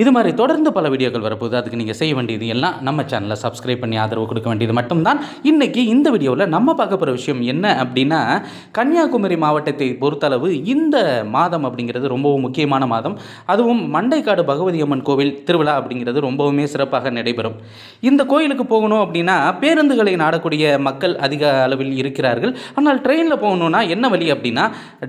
இது மாதிரி தொடர்ந்து பல வீடியோக்கள் வரப்போகுது. அதுக்கு நீங்கள் செய்ய வேண்டியது எல்லாம் நம்ம சேனலை சப்ஸ்கிரைப் பண்ணி ஆதரவு கொடுக்க வேண்டியது மட்டும்தான். இன்றைக்கி இந்த வீடியோவில் நம்ம பார்க்க போகிற விஷயம் என்ன அப்படின்னா கன்னியாகுமரி மாவட்டத்தை பொறுத்தளவு இந்த மாதம் அப்படிங்கிறது ரொம்பவும் முக்கியமான மாதம். அதுவும் மண்டைக்காடு பகவதி அம்மன் கோவில் திருவிழா அப்படிங்கிறது ரொம்பவுமே சிறப்பாக நடைபெறும். இந்த கோயிலுக்கு போகணும் அப்படின்னா பேருந்துகளை நாடக்கூடிய மக்கள் அதிக அளவில் இருக்கிறார்கள். ஆனால் ட்ரெயினில் போகணுன்னா என்ன வழி அப்படின்னா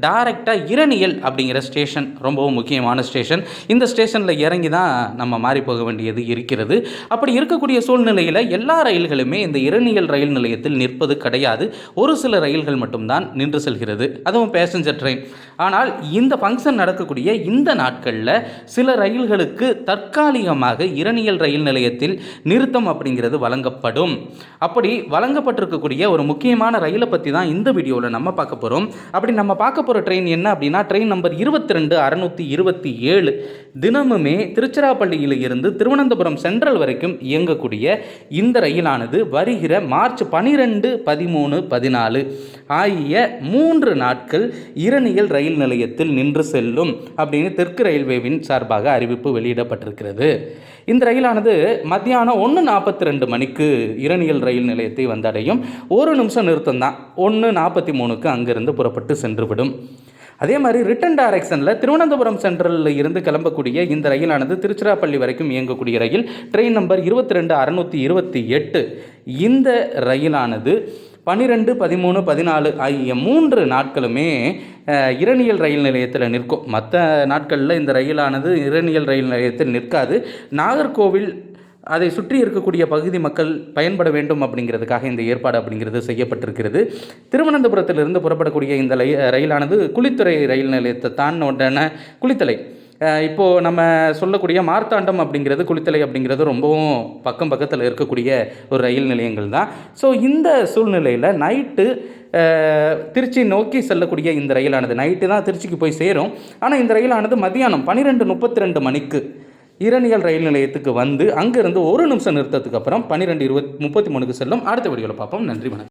டைரெக்டாக இரணியல் அப்படிங்கிற ஸ்டேஷன் ரொம்பவும் முக்கியமான ஸ்டேஷன் இந்த ஸ்டேஷனில் இறங்கி தான் நம்ம மாறி போக வேண்டியது இருக்கிறது. அப்படி இருக்கக்கூடிய சூழ்நிலையில் எல்லா ரயில்களுமே இந்த இரணியல் ரயில் நிலையத்தில் நிற்பது கிடையாது. ஒரு சில ரயில்கள் மட்டும்தான் நின்று செல்கிறது. அதுவும் பேசஞ்சர் ட்ரெயின் ஆனால் இந்த ஃபங்க்ஷன் நடக்கக்கூடிய இந்த நாட்களில் சில ரயில்களுக்கு தற்காலிகமாக இரணியல் ரயில் நிலையத்தில் நிறுத்தம் அப்படிங்கிறது வழங்கப்படும். அப்படி வழங்கப்பட்டிருக்கக்கூடிய ஒரு முக்கியமான ரயிலை பற்றி தான் இந்த வீடியோவில் நம்ம பார்க்க போகிறோம் அப்படி நம்ம பார்க்க போகிற ட்ரெயின் என்ன அப்படின்னா ட்ரெயின் நம்பர் இருபத்தி ரெண்டு அறநூற்றி இருபத்தி ஏழு. தினமுமே திருச்சிராப்பள்ளியில் இருந்து திருவனந்தபுரம் சென்ட்ரல் வரைக்கும் இயங்கக்கூடிய இந்த ரயிலானது வருகிற மார்ச் பனிரெண்டு பதிமூணு பதினாலு ஆகிய மூன்று நாட்கள் இரணியல் ரயில் நிலையத்தில் நின்று செல்லும் அப்படின்னு தெற்கு ரயில்வேவின் சார்பாக அறிவிப்பு வெளியிடப்பட்டிருக்கிறது. இந்த ரயிலானது மத்தியானம் ஒன்று நாற்பத்தி ரெண்டு மணிக்கு இரணியல் ரயில் நிலையத்தை வந்தடையும். ஒரு நிமிஷம் நிறுத்தம் தான் ஒன்று நாற்பத்தி மூணுக்கு அங்கிருந்து புறப்பட்டு சென்றுவிடும். அதே மாதிரி ரிட்டன் டைரக்ஷனில் திருவனந்தபுரம் சென்ட்ரலில் இருந்து கிளம்பக்கூடிய இந்த ரயிலானது திருச்சிராப்பள்ளி வரைக்கும் இயங்கக்கூடிய ரயில். ட்ரெயின் நம்பர் இருபத்தி ரெண்டு அறநூற்றி இருபத்தி எட்டு. இந்த ரயிலானது பன்னிரெண்டு பதிமூணு பதினாலு ஆகிய மூன்று நாட்களுமே இரணியல் ரயில் நிலையத்தில் நிற்கும். மற்ற நாட்களில் இந்த ரயிலானது இரணியல் ரயில் நிலையத்தில் நிற்காது. நாகர்கோவில் அதை சுற்றி இருக்கக்கூடிய பகுதி மக்கள் பயன்பட வேண்டும் அப்படிங்கிறதுக்காக இந்த ஏற்பாடு அப்படிங்கிறது செய்யப்பட்டிருக்கிறது. திருவனந்தபுரத்திலிருந்து புறப்படக்கூடிய இந்த ரயிலானது குளித்துறை ரயில் நிலையத்தை தான் உடனே குளித்தலை. இப்போது இப்போ நம்ம சொல்லக்கூடிய மார்த்தாண்டம் அப்படிங்கிறது குளித்தலை அப்படிங்கிறது ரொம்பவும் பக்கம் பக்கத்தில் இருக்கக்கூடிய ஒரு ரயில் நிலையங்கள் தான். ஸோ இந்த சூழ்நிலையில் நைட்டு திருச்சி நோக்கி செல்லக்கூடிய இந்த ரயிலானது. நைட்டு தான் திருச்சிக்கு போய் சேரும். ஆனால் இந்த ரயிலானது மதியானம் பன்னிரெண்டு முப்பத்தி ரெண்டு மணிக்கு இரணியல் ரயில் நிலையத்துக்கு வந்து அங்கேருந்து ஒரு நிமிஷம் நிறுத்தத்துக்கு அப்புறம் பன்னிரெண்டு இருபத் முப்பத்தி மூணுக்கு செல்லும். அடுத்த வீடியோவில் பார்ப்போம். நன்றி வணக்கம்.